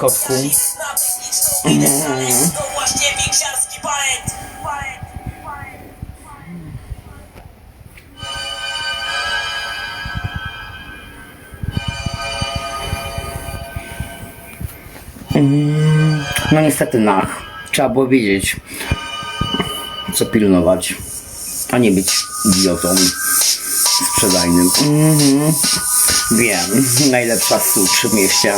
kotku. Mm. No niestety nach. Trzeba było wiedzieć, co pilnować, a nie być idiotą sprzedajnym. Mhm. Wiem, najlepsza sól przy mieście.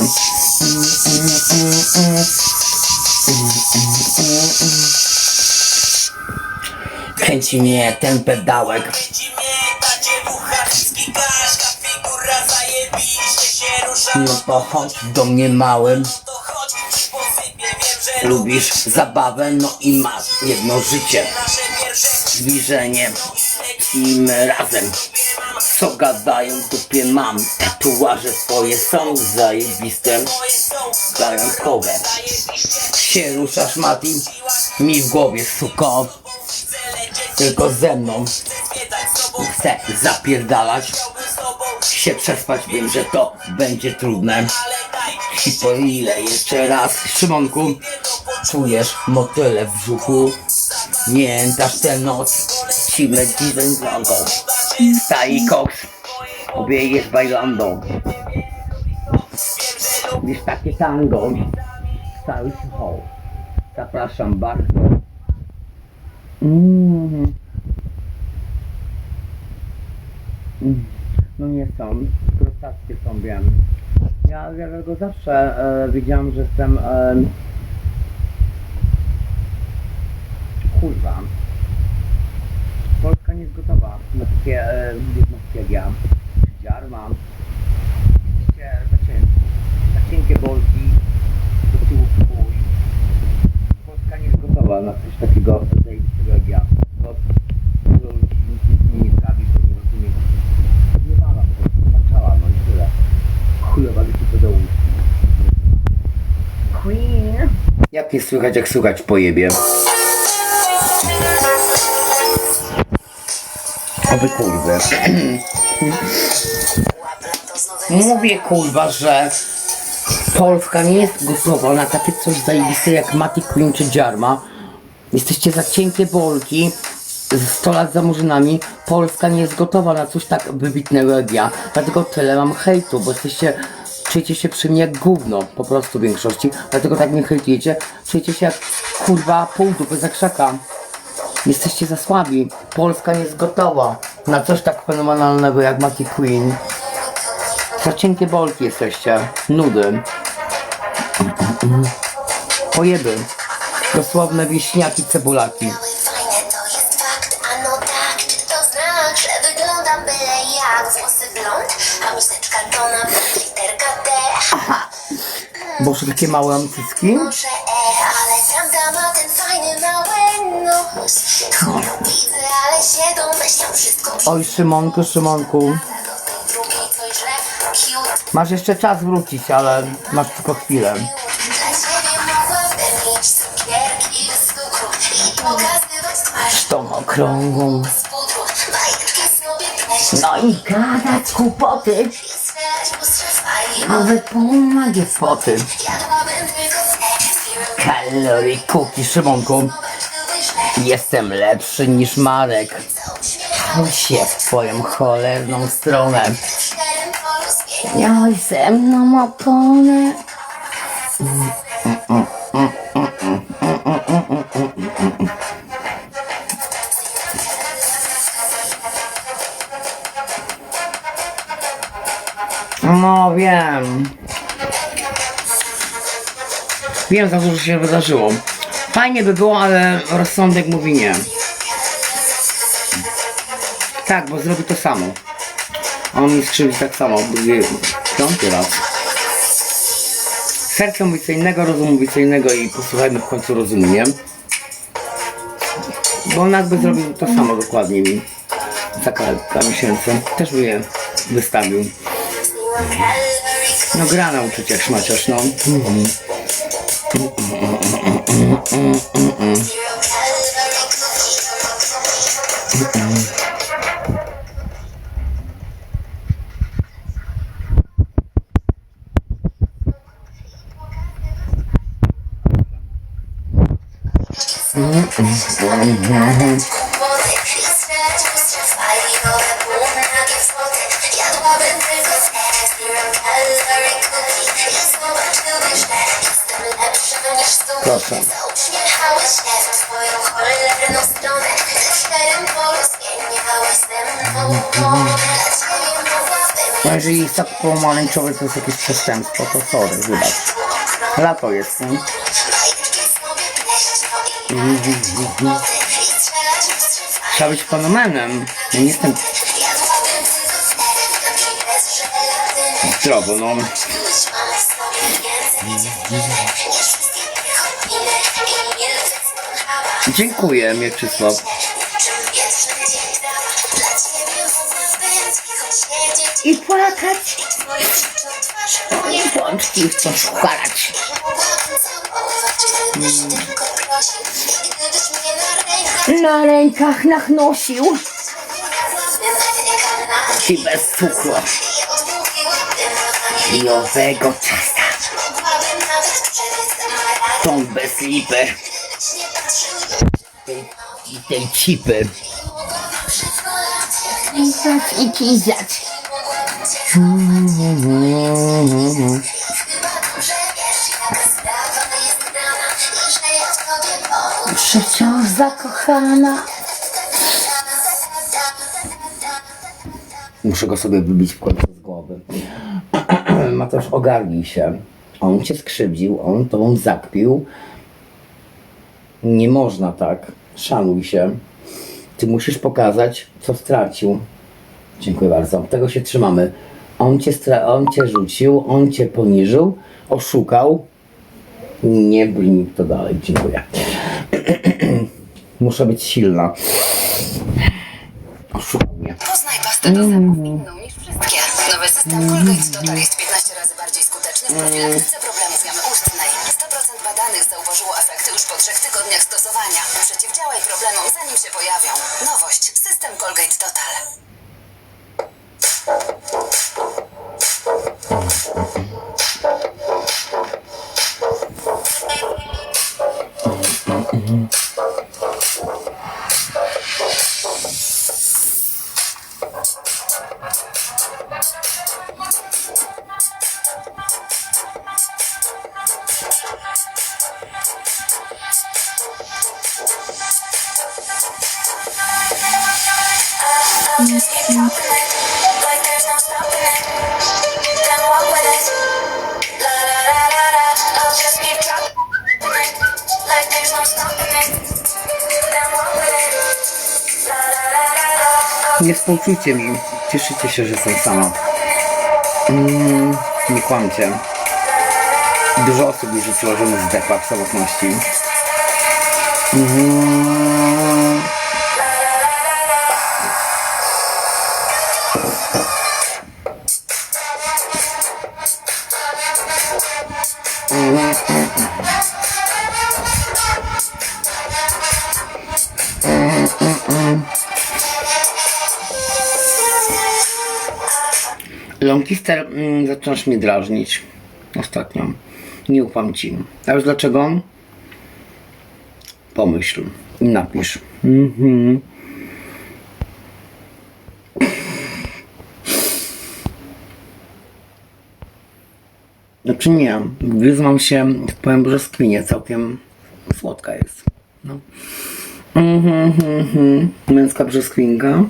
Kręci mnie ten pedałek. Kręci mnie ta dziewucha, wszystkie kaszka, figura zajebiście się rusza. No to chodź do mnie małym. Że Lubisz zabawę, no i masz jedno życie. Zbliżenie i my razem. Co gadają, dupie mam. Tatuaże twoje są zajebiste, gajątkowe. Zajebiście Się ruszasz, Mati? Mi w głowie, suko. Tylko ze mną chcę zapierdalać. Się przespać, wiem, że to będzie trudne. I po ile jeszcze raz, Szymonku, czujesz motyle w brzuchu? Pamiętasz tę noc? Ci leci węglądą. Stai koks, obiejesz bailando. Wiesz takie tango, cały show. Zapraszam bardzo. Mm. Mm. No nie są, krostackie są, wiem. Ja, ja go zawsze e, że jestem e, kurwa. Polska nie jest gotowa na takie e, jednostki jak ja. Dziarma. Widzicie, za cienkie, za cienkie bolki, do tyłu w chuj. Polska nie jest gotowa na coś takiego zajebistego jak ja. Bo dużo ludzi nie zgabi, bo nie rozumie. Nie bala po prostu, patrzała, no i tyle. Chujowa leci do dołu. Queen. Jak nie słychać, jak słychać pojebie. Oby kurwy. Mówię kurwa, że Polska nie jest gotowa na takie coś zajebiste jak Mati Queen czy Dziarma. Jesteście za cienkie bolki. z 100 lat za murzynami. Polska nie jest gotowa na coś tak wybitnego jak ja. Dlatego tyle mam hejtu, bo jesteście czujecie się przy mnie jak gówno, po prostu w większości. Dlatego tak mnie hejtujecie. Czujecie się jak kurwa pół dupy za krzaka. Jesteście za słabi. Polska nie jest gotowa na coś tak fenomenalnego jak Mati Queen. Za cienkie bolki jesteście. Nudy. Pojeby. Dosłowne wieśniaki, cebulaki. Fajne to jest fakt, a Oj, Szymonku, Szymonku. Masz jeszcze czas wrócić, ale masz tylko chwilę. Z Tą okrągłą. No i gadać kłopoty. Nawet pomagie foty. Kalorii kuki, Szymonku. Jestem lepszy niż Marek. Chodź się w twoją cholerną stronę. Miałeś ze mną oponę. No wiem. Wiem za co się wydarzyło. Fajnie by było, ale rozsądek mówi nie. Tak, bo zrobi to samo. On mi skrzywdzi tak samo, piąty raz. Serce mówi co innego, rozum mówi co innego i posłuchajmy w końcu rozumu, nie? Bo on jakby zrobił to samo dokładnie mi. Za kilka miesięcy. Też by je wystawił. No gra nauczyć jak szmaciarz, no. Stół Proszę. No jeżeli tak pomarańczowy, to jest jakieś przestępstwo, to sorry, wybacz. Lato jest, nie? Trzeba być fenomenem. Ja nie jestem zdrowo, no. Dziękuję, Mieczysław. I płakać. I pączki chcą szkalać. Na rękach nachnosił. I bez cukru. I owego ciasta. Tą bez lipy. I tej cipy. I kizać. Przecież zakochana. Muszę go sobie wybić w końcu z głowy. Mateusz, ogarnij się. On cię skrzywdził, on tobą zakpił. Nie można tak. Szanuj się. Ty musisz pokazać, co stracił. Dziękuję bardzo. Tego się trzymamy. On cię, stra- on cię rzucił, on cię poniżył, oszukał. Nie brnij to dalej. Dziękuję. Muszę być silna. Oszukał mnie. Poznaj pastę do zębów inną niż wszystkie. Nowy system Colgate Total jest 15 razy bardziej skuteczny w profilaktyce problemów jamy ustnej. 100% badanych zauważyło efekty już po trzech tygodniach stosowania. Przeciwdziałaj problemom zanim się pojawią. Nowość. System Colgate Total. Nie współczujcie mi. Cieszycie się, że jestem sama. Mm, nie kłamcie. Dużo osób mi życzyło, żebym zdechła w samotności. Mm, Longister mm, zaczynasz mnie drażnić ostatnio. Nie ufam ci. A wiesz dlaczego? Pomyśl i napisz. Mhm. Znaczy nie, gryzłam się w powiem brzoskwinie, całkiem słodka jest. No. Mhm, mhm, mhm. Męska brzoskwinka.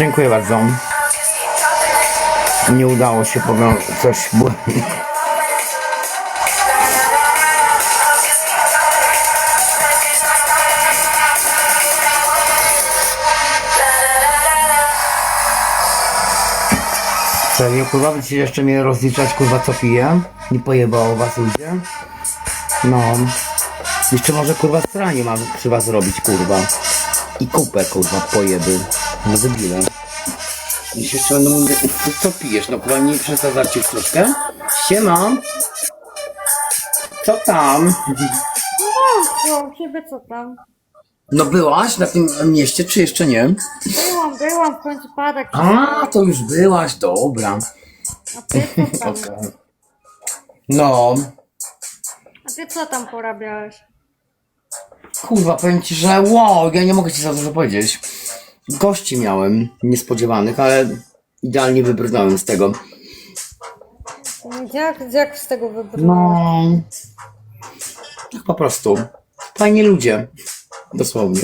Dziękuję bardzo. Nie udało się powiązać coś. Bo... Serio, kurwa, będziecie jeszcze mnie rozliczać, kurwa, co piję? Nie pojebało was ludzie? No. Jeszcze może kurwa stranie mam trzeba zrobić kurwa. I kupę kurwa pojeby. No debile. Jeśli jeszcze będą mówić, ty co pijesz? No kurwa nie przesadzać ci troszkę? Siema. Co tam? No, ciebie co tam? No byłaś na tym mieście, czy jeszcze nie? Byłam, byłam, w końcu pada. A, to już byłaś, dobra. A ty co tam? Okej. No, A ty co tam porabiałeś? kurwa, powiem ci, że wow, ja nie mogę ci za dużo powiedzieć. Gości miałem, niespodziewanych, ale idealnie wybrnąłem z tego. Jak, jak z tego wybrnąłeś? No, tak po prostu. Fajni ludzie. Dosłownie.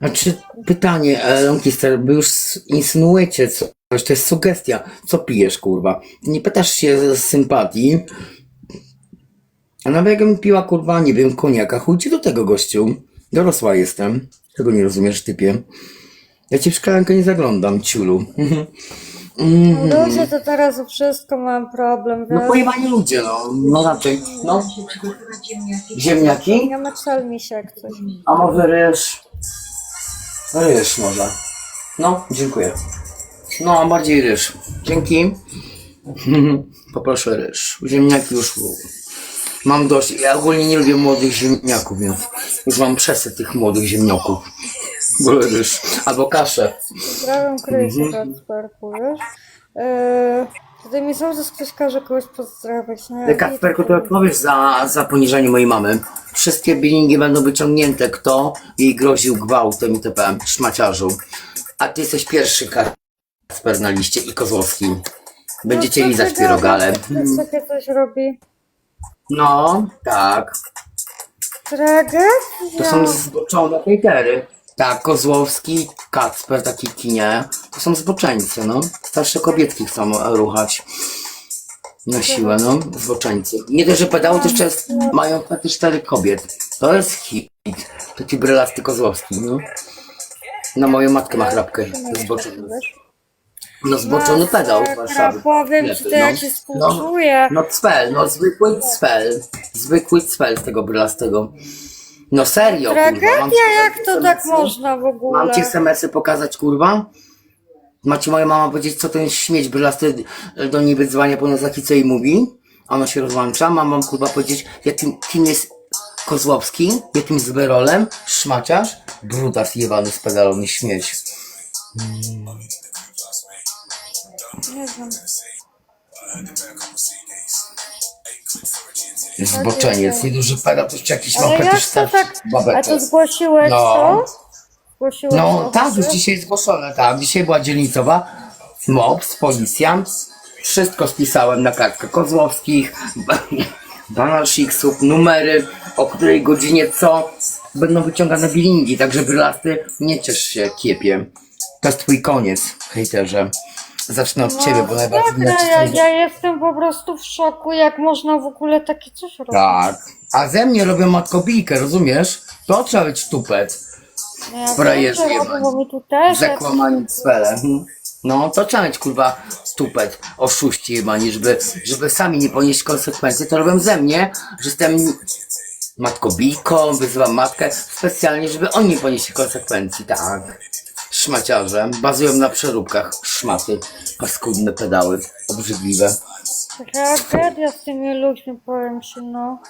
Znaczy, pytanie, e, Lonkister, by już insynuujecie coś, to jest sugestia. Co pijesz, kurwa? Nie pytasz się z sympatii. A nawet jakbym piła, kurwa, nie wiem, koniaka, chuj ci do tego, gościu. Dorosła jestem. Tego nie rozumiesz, typie. Ja ci w szklankę nie zaglądam, ciulu. Ludzie to teraz o wszystko mam problem, No wiesz? pojebani ludzie, no. No raczej. No. Ziemniaki? Nie maczel mi się jak coś. A może ryż? Ryż może. No, dziękuję. No, a bardziej ryż. Dzięki. Poproszę ryż. Ziemniaki już mam dość. Ja ogólnie nie lubię młodych ziemniaków, więc już mam przesyt tych młodych ziemniaków. Ryż. Albo kaszę. Pozdrawiam Krysię Kacperku, wiesz? Yy, tutaj mi są, że ktoś każe kogoś pozdrawiać, nie? Kasperku, to odpowiesz za, za poniżanie mojej mamy. Wszystkie bilingi będą wyciągnięte, kto jej groził gwałtem itp. Szmaciarzu. A ty jesteś pierwszy Kasper na liście i Kozłowski. Będziecie No, co lizać gadasz? Ktoś takie coś robi. No, tak. Tragedia? To są zboczone hejtery. Tak, Kozłowski, Kacper, taki kinie. To są zboczeńcy, no. Starsze kobietki chcą ruchać. Na siłę, no. Zboczeńcy. Nie dość, że pedały, to jeszcze jest, mają te cztery kobiet. To jest hit. Taki brylasty Kozłowski, no. Na moją matkę ma chrapkę. Zboczony. No zboczony pedał w Warszawie. Powiem ci to, jak się współczuję. No cwel, no zwykły cwel. Zwykły cwel z tego brylastego. No serio, kurwa. Mam ci Tragedia, pokazać jak to tak SMS-y? można w ogóle? Mam ci SMS-y pokazać, kurwa? Macie moja mama powiedzieć, co ten śmieć brylasty do niej wyzwania po nocach i mówi? A Ona się rozłącza. Mam wam, kurwa, powiedzieć, jakim, kim jest Kozłowski, jakim z Berolem, szmaciarz, brudas jebany z pedalony śmieć. Nie wiem. Zboczeniec, nieduży pedał, to jeszcze jakiś Ale jak fetysz to tak... A to zgłosiłeś No. to? Zgłosiłeś No to? tak, już dzisiaj zgłoszone, tak. Dzisiaj była dzielnicowa, MOPS, policjant. Wszystko spisałem na kartkę Kozłowskich, Banalshiksów, numery, o której godzinie co będą wyciągane bilingi, także brylasty, nie ciesz się, kiepie. To jest twój koniec, hejterze. Zacznę od ciebie, bo najbardziej Dobra, widać ja, ja jestem po prostu w szoku, jak można w ogóle takie coś robić. Tak. A ze mnie robią matkobijkę, rozumiesz? To trzeba być tupet. No ja frajerzy wiem, że jebani. robią, bo mi tu też... Cwele. No, to trzeba mieć, kurwa, tupet, oszuści jebani, żeby, żeby sami nie ponieść konsekwencji. To robią ze mnie, że jestem matkobijką, wyzywam matkę specjalnie, żeby oni nie ponieśli konsekwencji, tak. Szmaciarze bazują na przeróbkach. Szmaty, paskudne pedały, obrzydliwe. Tragedia z tymi ludźmi, powiem ci, no.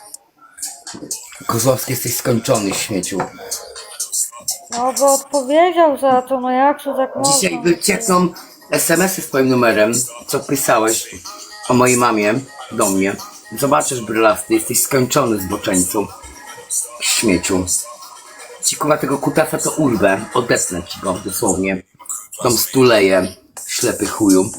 Kozłowski, jesteś skończony, śmieciu. No, bo odpowiedział za to, no jak to tak można? Dzisiaj wyciekną SMS-y z twoim numerem, co pisałeś o mojej mamie do mnie. Zobaczysz, brylasty, jesteś skończony zboczeńcu. Śmieciu. Ci kurwa tego kutasa to urwę, odetnę ci go dosłownie. Tą stuleję, ślepy chuju.